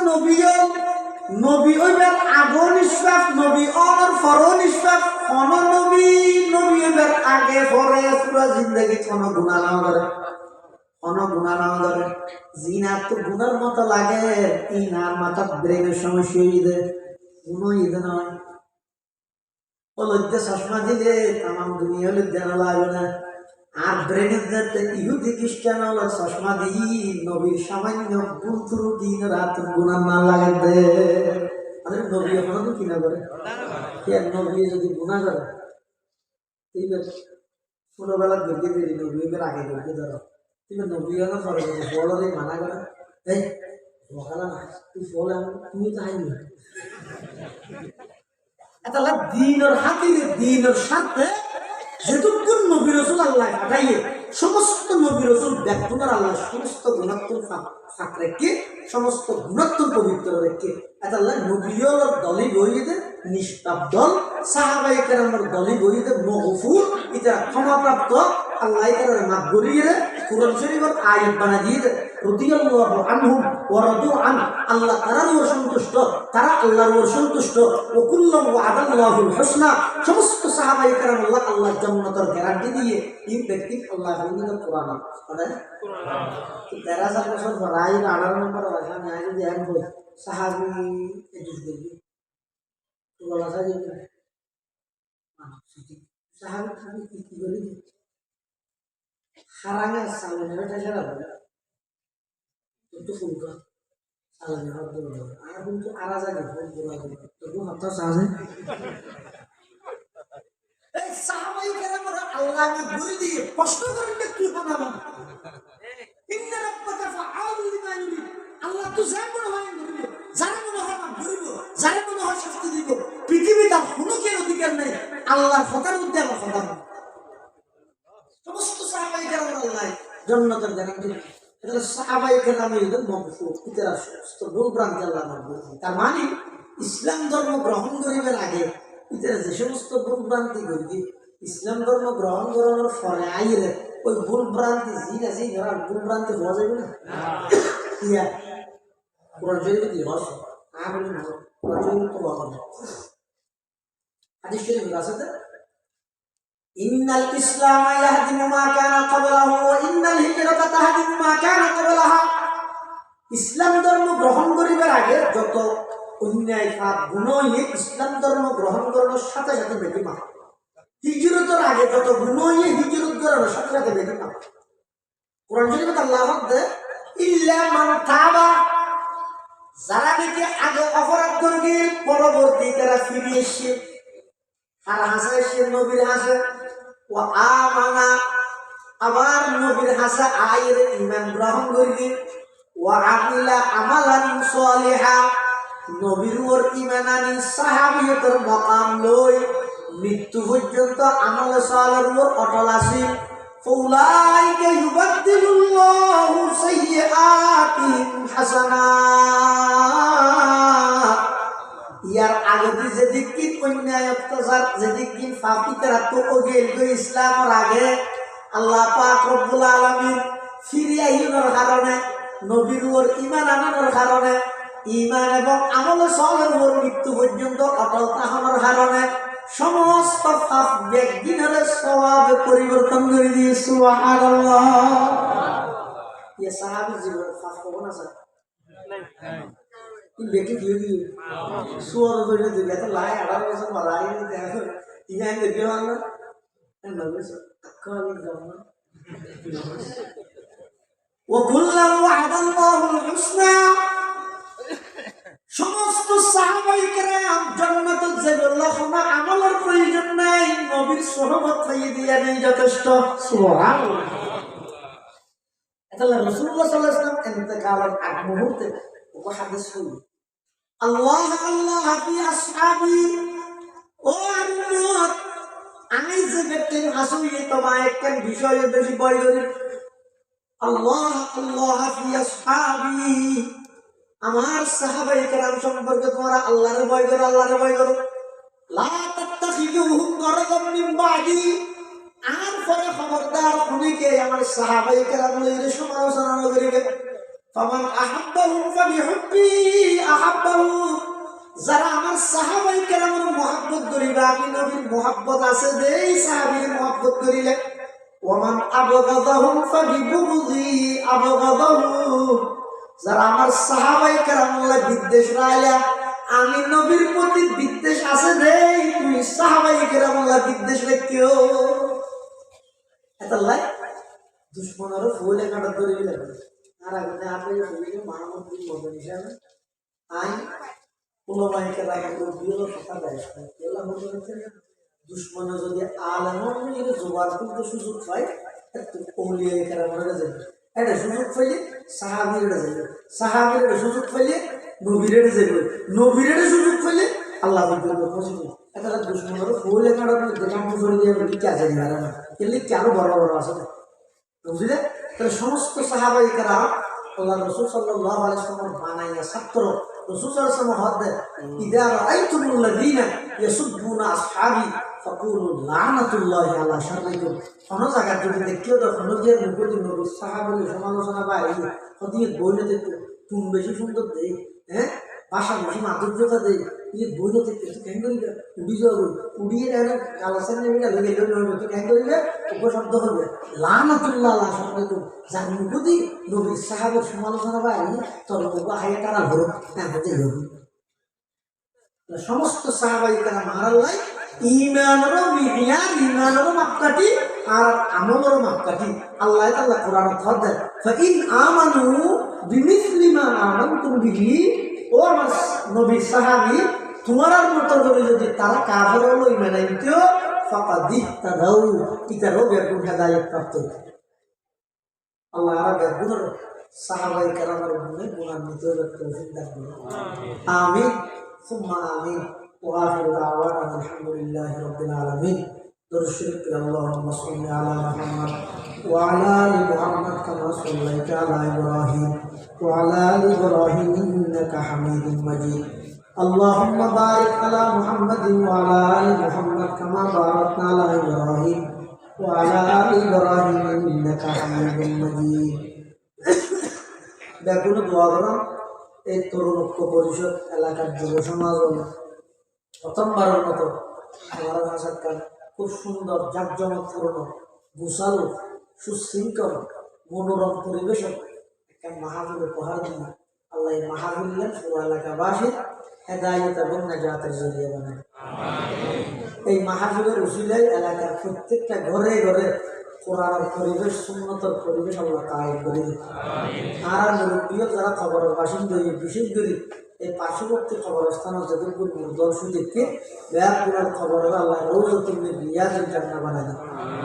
নবীও, নবী গুণা গুণা তো গুণার মতো লাগে ইনার মাথা ব্রেনের সমস্যা ঈদে। কোনো ঈদ নয়। ও লজ্জা চশমা দিলে তামাম দুনিয়া লজ্জা না লাগবে না। আর ব্রেনের যাতে ইহুদি খ্রিস্টান হলো চশমা দিই নবীর সামান্য ত্রুটি দিন রাত গুণার না লাগে দে। আরে নবী এখনও তো কিনা করে? নবী যদি গুণা করে? ঠিক আছে নবী এবার আগে ধরো। আছে নবী করে বড়রে মানা করে। এই, বকালা না, তুই বলে তুমি তাই না এটা দিনের হাতিরে, দিনের সাথে যেটুকুন নবী রসুল আল্লাহ পাঠাইয়ে, সমস্ত নবী রসুল ব্যক্তনার আল্লাহ সমস্ত গুণাত্মক ফাঁক রেখে সমস্ত গুণাত্মক পবিত্র রেখে এত আল্লাহ নবীয় দলে বইয়ে নিষ্পাপ দল সাহাবাই কেরামের দলে বইয়ে মহফুর এটা ক্ষমাপ্রাপ্ত, আল্লাহ কেরামের মাত গড়িয়ে কোরআন শরীফের আয়াত বানা দিয়ে দেয় রদিয়াল্লাহু আনহুম ওয়া রাদু আন আল্লাহ তারার উপর সন্তুষ্ট তারা আল্লাহর উপর সন্তুষ্ট ওয়া কুল্লাম ওয়াদাল্লাহুল হুসনা সমস্ত সাহাবায়ে কেরাম আল্লাহ আল্লাহ জান্নাতের গ্যারান্টি দিয়ে এই ব্যক্তি আল্লাহ হিন্দু কোরআন মানে তেরো হাজার বছর রাই আঠারো নম্বর ভাষা ন্যায় যদি এক বই সাহাবি এটুস দেখবি তো বলা যায় যে সাহাবি খাবি কি কি করি হারাঙের সামনে ওটা সেরা বলে itu fulga salahnya harus dulu aku untuk arah saja fulga lagi itu apa sahaja eh sahabat yang kira kira Allah ni guru di posto kau ini tu apa nama Inna rabbaka fa'alu lima yuri Allah tu জানো হয় গরিব জানো মনে হয় গরিব জানো মনে হয় শাস্তি দিব পৃথিবীতে কোনো কেন অধিকার নেই আল্লাহর কথার মধ্যে আমার কথা নেই সমস্ত সাহাবাই কেরাম আল্লাহ জন্নতের গ্যারান্টি এটা সাহাবাই কেরাম এদের মকফুর ইতারা সমস্ত ভুল ভ্রান্তি আল্লাহ মাফ করে। তার মানে ইসলাম ধর্ম গ্রহণ করিবার আগে ইতারা যে সমস্ত ভুল ভ্রান্তি করবি ইসলাম ধর্ম গ্রহণ করানোর পরে আইরে ওই ভুল ভ্রান্তি জি না জি ভুল ভ্রান্তি হওয়া যাবে না? ইয়া। কোরআন শরীফে কি হস আমি না। কোরআন শরীফে তো বাবা হাদিস শরীফ আছে ইন্নাল ইসলাম ইয়াহদিমু মা কানা ক্বাবলাহু ওয়া ইন্নাল হিজরাতা তাহদিমু মা কানা ইসলাম ধর্ম গ্রহণ করিবার আগে যত অন্যায় পাপ গুণই ইসলাম ধর্ম গ্রহণ করার সাথে সাথে বেটি মা হিজরতের আগে যত গুণই হিজরত করার সাথে সাথে বেটি মা কোরআন শরীফে দে ইল্লা মান তাবা। যারা নাকি আগে অপরাধ করবে পরবর্তী তারা ফিরে এসে আর হাসা এসে, নবীর হাসা ও আমানা আবার নবীর হাসা আয়ের ইমান গ্রহণ করিবে ও আমিলা আমালান সালিহা নবীর ওর ইমান আনি সাহাবিয়তের মকাম লই মৃত্যু পর্যন্ত আমল সালের উপর অটল আছে فأولئك يبدل الله سيئاتهم حسنات ইয়ার আগে তুই যেদিক কি অন্যায় অত্যাচার, যেদিক কি ফাপিতেরা তো ওগেল গো ইসলামের আগে আল্লাহ পাক রব্বুল আলামিন ফিরে আইনের কারণে নবীর ইমান আনানোর কারণে ইমান এবং আমল সলের ওর মৃত্যু পর্যন্ত অটল তাহানোর কারণে সমস্ত পাপ একদিনের স্বভাবে পরিবর্তন করে দিয়ে, সুবহানাল্লাহ। ইয়ে সাহাবী জীবন পাপ কখন আছে দেখি দিয়ে দিয়ে সুয়ার ধরে দিলে তো লাই আড়াই বছর মারাই দেখো ইহান দেখে ভালো নবীস কালি জানা وكلا وعد الله الحسنى সমস্ত সাহাবাই কেরাম জান্নাত যাইবুল্লাহ কোনো আমলের প্রয়োজন নাই নবীর সোহবত খাইয়ে দিয়া নেই যথেষ্ট সুবহানাল্লাহ এটা রাসূলুল্লাহ সাল্লাল্লাহু আলাইহি ওয়াসাল্লাম ইন্তেকালের আগ মুহূর্তে ও হাদিস শুনি আল্লাহ আল্লাহ ফি আসহাবি। ও উম্মত আমি যে ব্যক্তির আসলে তোমার একটা বিষয়ে বেশি বই করি আল্লাহ আল্লাহ ফি আসহাবি। আমার সাহাবাই কেরাম সম্পর্কে তোমরা আল্লাহর ভয় করো, আল্লাহর ভয় করো। লা তাত্তাখিযুহুম গারাদাম মিন বাদি। আর পরে খবরদার খুনিকে, আমার সাহাবাই সমালোচনা করিবে। ফামান আহাব্বাহুম ফাবিহুব্বি যারা আমার সাহাবাই কেরামের করিবে আমি নবীর মহাব্বত আছে দেই সাহাবির মহাব্বত করিলে ওমান আবগাদাহুম আবগাদাহুম যারা আমার সাহাবাই বিদ্বেষ রাইলা, আমি নবীর প্রতি বিদ্বেষ আছে দেই তুই সাহাবাই কেরামুল্লাহ বিদ্বেষ রেখেও। এত লাই দুশ্মনেরও দিলে আর আগে আপনি মহামন্ত্রী মদন হিসাবে রাখা কথা দেয় এগুলা মনে হচ্ছে যদি আলামর যদি জোগাড় করতে সুযোগ পায় একটু কমলিয়ে এখানে মনে যাবে। এটা সুযোগ পাইলে সাহাবির যাবে। সুযোগ পাইলে যাবে। সুযোগ পাইলে আল্লাহ এটা দুশ্মনের ফুল এখানে দেখাম করে দিয়ে কি আছে না এলে কেন বড় বড় আছে? বুঝলে? তাহলে সমস্ত সাহাবাহিকেরা কারা আল্লাহ রসুল সাল্লাহ আলাইসলামের বানাইয়া ছাত্র। রসুল সাল্লাম হদ দেয় ইদা রাআইতুমুল্লাযীনা ইয়াসুব্বুনা আসহাবি ফাকুলু লানাতুল্লাহি আলা শাররিকুম। কোন জায়গা যদি দেখিও তো যে নবী নবী সাহাবীর সমালোচনা বা এই হদিয়ে বইলে দেখো তুমি বেশি সুন্দর দেই। হ্যাঁ? বেশি মাধুর্যতা দেই এই দেখতে তুই কেন করিবে? উড়ি যাবে উড়িয়ে গেলে আলোচনা নেবে লেগে গেলে তুই কেন করিবে? উপশব্দ হবে লানাতুল্লাহ আলা শাররিকুম যার মুখদি নবীর সাহাবের সমালোচনা বা এই তোর বাবা হাই কারা ধরো হ্যাঁ হতে হবে সমস্ত সাহাবাই তারা মারাল্লাই ইমানেরও মিহিয়ার ইমানেরও মাপকাঠি আর আমলেরও মাপকাঠি। আল্লাহ তাআলা কোরআন দেয় ফাইন আমানু বিমিসলি মা আমানতুম বিহি ও আমার নবী সাহাবি তোমার মতো করে যদি তারা কাফের হলো ইমানে দিতেও ফাঁকা দিক তাদাও পিতারও ব্যাগুণ হেদায়ত প্রাপ্ত আল্লাহ আর ব্যাগুণের সাহাবাই কারাবার মনে গুণান্বিত আমি সুম্মা আমি ওয়াহির আলহামদুলিল্লাহ রবিল আলমিন। أن الحمد لله رب العالمين درشرك اللهم صل على محمد وعلى آل محمد كما صليت على إبراهيم وعلى آل إبراهيم إنك حميد مجيد اللهم بارك على محمد وعلى آل محمد كما باركنا على إبراهيم وعلى آل إبراهيم إنك حميد مجيد দেখুন দোয়া করলাম এই তরুণ ঐক্য পরিষদ এলাকার যুব সমাজ ও প্রথমবারের মতো আমার ভাষার কাজ খুব সুন্দর জাঁকজমকপূর্ণ গুছালো সুশৃঙ্খল মনোরম পরিবেশ একটা মাহাবীর উপহার দিন আল্লাহ এই মাহাবীর পুরো এলাকাবাসী হেদায়ত এবং নাজাতের জড়িয়ে বানায়। এই মাহাবীরের উসিলায় এলাকার প্রত্যেকটা ঘরে ঘরে কোরআনের পরিবেশ, সুন্নতর পরিবেশ করে আর মুরব্বীয় যারা খবরের বাসিন্দা বিশেষ করে এই পার্শ্ববর্তী খবরস্থান যাদবপুর দর্শকদেরকে ব্যাপগুলোর খবরের আল্লাহ রোজ তুমি রিয়াজের জান্না বানাই দিন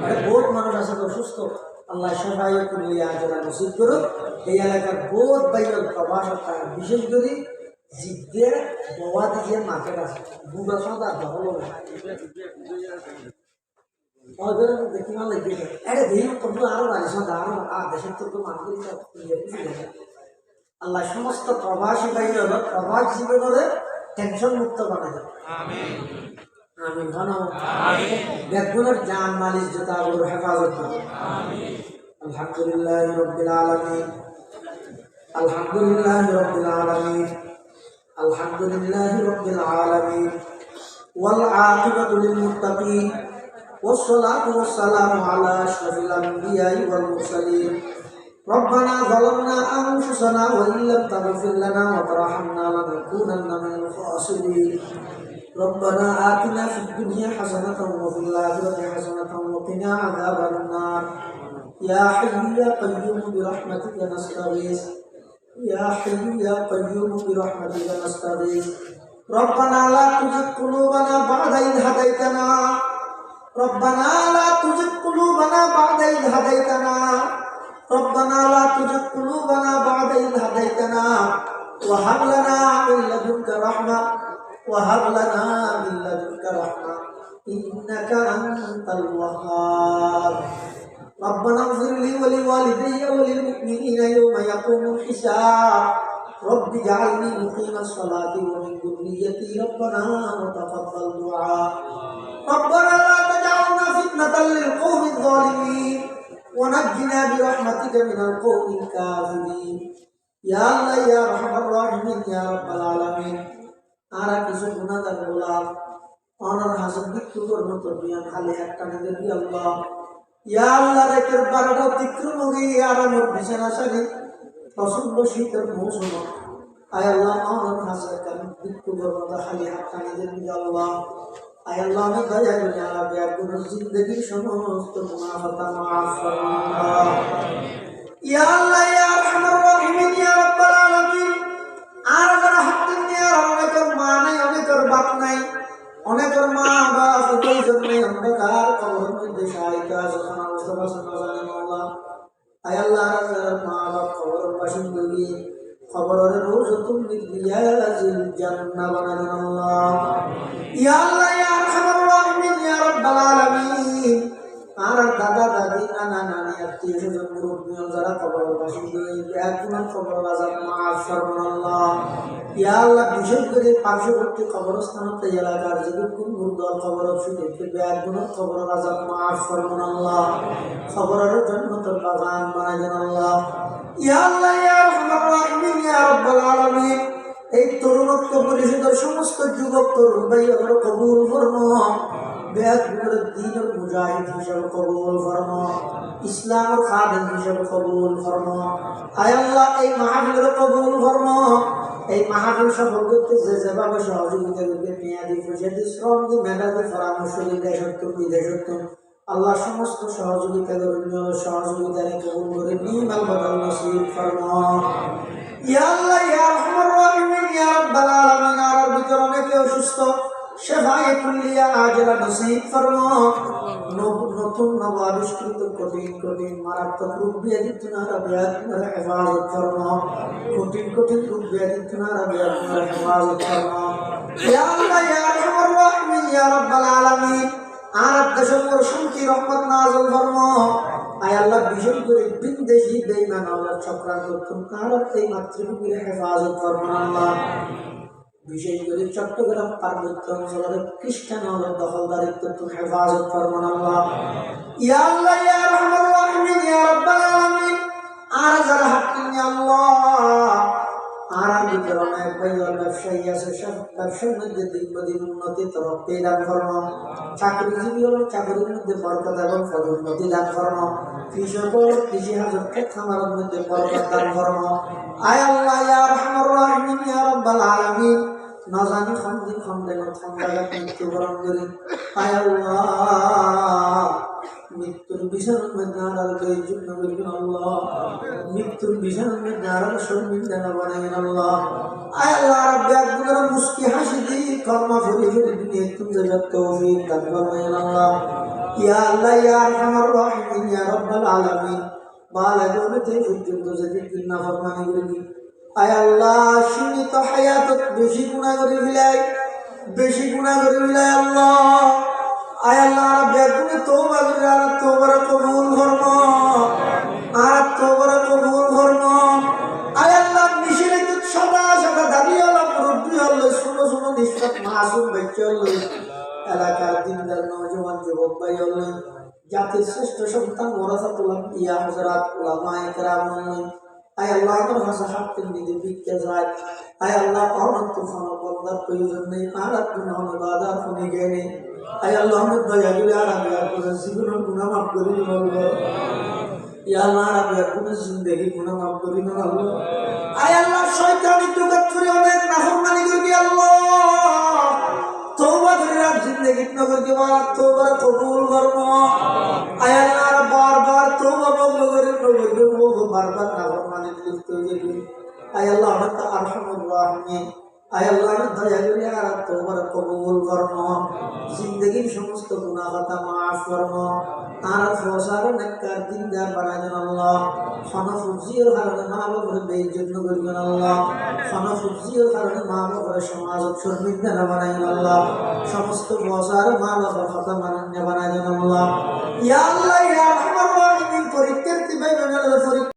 মানে বহুত মানুষ আছে অসুস্থ। আল্লাহ সহায় করলে আজরা নসিব করো। এই এলাকার বহুত বাইরের প্রবাস তার বিশেষ করে জিদ্দে বাবা দিয়ে মাকে আছে বুড়া সদা আল্লাহ সমস্ত প্রবাসী বাইরে হলো প্রবাস জীবনের টেনশন মুক্ত বানায় আমিন বানাও বেগুনের জান মালিশ জোতা আগুলোর হেফাজত করো আলহামদুলিল্লাহ রব্বিল আলামিন আলহামদুলিল্লাহ রব্বিল আলামিন আলহামদুলিল্লাহ রব্বিল আলামিন والعاقبة للمتقين والصلاة والسلام على أشرف الأنبياء والمرسلين ربنا ظلمنا أنفسنا وإن لم تغفر لنا وترحمنا لنكونن من الخاسرين ربنا آتنا في الدنيا حسنة وفي الآخرة حسنة وقنا عذاب النار يا حي يا قيوم برحمتك نستغيث يا حي يا قيوم برحمتك نستغيث ربنا لا تزغ قلوبنا بعد إذ هديتنا ربنا لا تزغ قلوبنا بعد إذ هديتنا ربنا لا تزغ قلوبنا بعد إذ هديتنا وهب لنا من لدنك رحمة وهب لنا من لدنك رحمة إنك أنت الوهاب ربنا اغفر لي ولوالدي وللمؤمنين يوم يقوم الحساب رب اجعلني مقيم الصلاة ومن ذريتي ربنا وتقبل دعاء ربنا لا تجعلنا فتنة للقوم الظالمين ونجنا برحمتك من القوم الكافرين يا الله يا ارحم الراحمين يا رب العالمين আর কিছু গুণাগার বলাম অনার হাসন মৃত্যু করবো তো দুনিয়া খালি একটা নিজের কি আল্লাহ ইয়া আল্লাহ রেখের বারোটা অতিক্রম হয়ে আর আমার বিছানা সারি প্রচন্ড শীতের মৌসুম আয় আল্লাহ অনার হাসন কারণ মৃত্যু করবো তো খালি একটা নিজের কি আল্লাহ আয় আল্লাহ আমি দয়া করি আর ব্যাগুন জিন্দগির সমস্ত গুণাহতা মাফ ইয়া আল্লাহ, ইয়া আরহামার রাহিমিন, ইয়া রাব্বাল আলামিন। আর যারা হাক্কিম নিয়ে অনেকের মা নাই, অনেকের বাপ নাই। অনেকের মা বানালেন আল্লাহ ইয়া স্বজন মুরব্বী যারা খবর বাসিন্দা একজনের খবর আজাব মাফ ফরমান আল্লাহ ইয়া আল্লাহ বিশেষ করে পার্শ্ববর্তী কবরস্থান এলাকার যদি কোন মুর্দার খবর শুনে ফিরবে একজনের খবর আজাব মাফ ফরমান আল্লাহ খবরের জন্য তোর বাগান বানাইলেন ইয়া আল্লাহ আলামিন। এই তরুণত্ব পরিষদের সমস্ত যুবক, তরুণ ভাই আমরা কবুল ফরমা। যে সহযোগিতা আল্লাহ সমস্ত সহযোগিতা সহযোগিতা কবুল করে নিমাল বদল ফরমা। ইয়া অসুস্থ শেফায়ে কুল্লিয়া আজরা নসিব ফরমা। নতুন নব আবিষ্কৃত মারাত্মক রূপ ব্যাধি তুনারা ব্যাধির হেফাজত কঠিন কঠিন রূপ ব্যাধি তুনারা ফরমা। ইয়া আল্লাহ, ইয়া রাহিমিন, ইয়া রাব্বাল আলামিন। দেশের শান্তি রহমত নাজল আয় আল্লাহ করে বেইমান আল্লাহ চক্রান্ত তার এই মাতৃভূমির হেফাজত আল্লাহ। বিশেষ করে চট্টগ্রাম পার্বত্য অঞ্চলের খ্রিস্টান আল্লাহ দখলদারিত্ব তুমি হেফাজত ফরমান আল্লাহ। ইয়া আল্লাহ, ইয়া রহমান রাহিমিন, ইয়া রাব্বাল আলামিন। আর যারা হাক্কিম ইয়া আল্লাহ, আর আমি তোর অনেক ভাই আর ব্যবসায়ী আছে, সব ব্যবসার মধ্যে দিন দিন উন্নতি তরফ দান ফরমাও চাকরিজীবী হলো চাকরির মধ্যে বরকত এবং পদোন্নতি দান ফরমাও কৃষক হলো কৃষি হাজত খামারের মধ্যে বরকত দান ফরমাও আয় আল্লাহ, ইয়া রহমান রাহিমিন, ইয়া রাব্বাল না জানি খন্দিন খন্দেন ঠান্ডা মৃত্যুবরণ করি আয় আল্লাহ, মৃত্যুর আড়াল করে যুদ্ধ করবেন আল্লাহ। মৃত্যুর বিছানার মধ্যে আড়াল শর্মিন জানা বানাবেন আল্লাহ। আয় আল্লাহ, রাব্বি একবার মুস্কি হাসি দি কর্মা ফরি ফরি দুনিয়া তুমি যাবে তৌফিক দান করবেন আল্লাহ। ইয়া আল্লাহ, ইয়া আরহামার যদি কিন্না ফরমানি করি আয় আল্লাহ, সীমিত হায়াতত বেশি গুণা করে ফেলাই, বেশি গুণা করে ফেলাই আল্লাহ। আয় আল্লাহ বেগুনে তোবা করে আর তোবার কবুল ধর্ম আর তো তোবার কবুল ধর্ম আয় আল্লাহ, মিশরে তো সদা সদা দাঁড়িয়ে আল্লাহ মুরব্বী হল শুনো শুনো নিষ্পাত মাসুম বেঁচে হল এলাকার দিনদার, নজওয়ান যুবক ভাই হল জাতির শ্রেষ্ঠ সন্তান ওরাসাতুল্লাহ ইয়া হজরাত উলামা একরাম হল আয় আল্লাহ আমার ভাষা হাতের নিতে বিকে যায়? আয় আল্লাহ অনন্ত তুফান বন্দার প্রয়োজন নেই আর আপনি নহনে বাদার ফোনে গেলে আয় আল্লাহ আমার অনেক কবুল করব। আয় হয়ে যাবে আয় আল্লাহ, আমার তো আরহামুর রাহিমিন আয় আল্লাহ আমার দয়া করে, আর তওবার কবুল করব জিন্দগির সমস্ত খাতা মাফ করব আর ফসার নেককার দিনদার বানাবেন আল্লাহ। খানা কারণে মা বাবার বেইজ্জত করবেন আল্লাহ। খানা কারণে মা বাবার সমাজ শর্মিন্দা না বানাবেন আল্লাহ। সমস্ত ফসার মা বাবার কথা মানান্য বানাবেন আল্লাহ। ইয়া আল্লাহ, ইয়া রাহিমিন পরীক্ষার্থী ভাই পরীক্ষা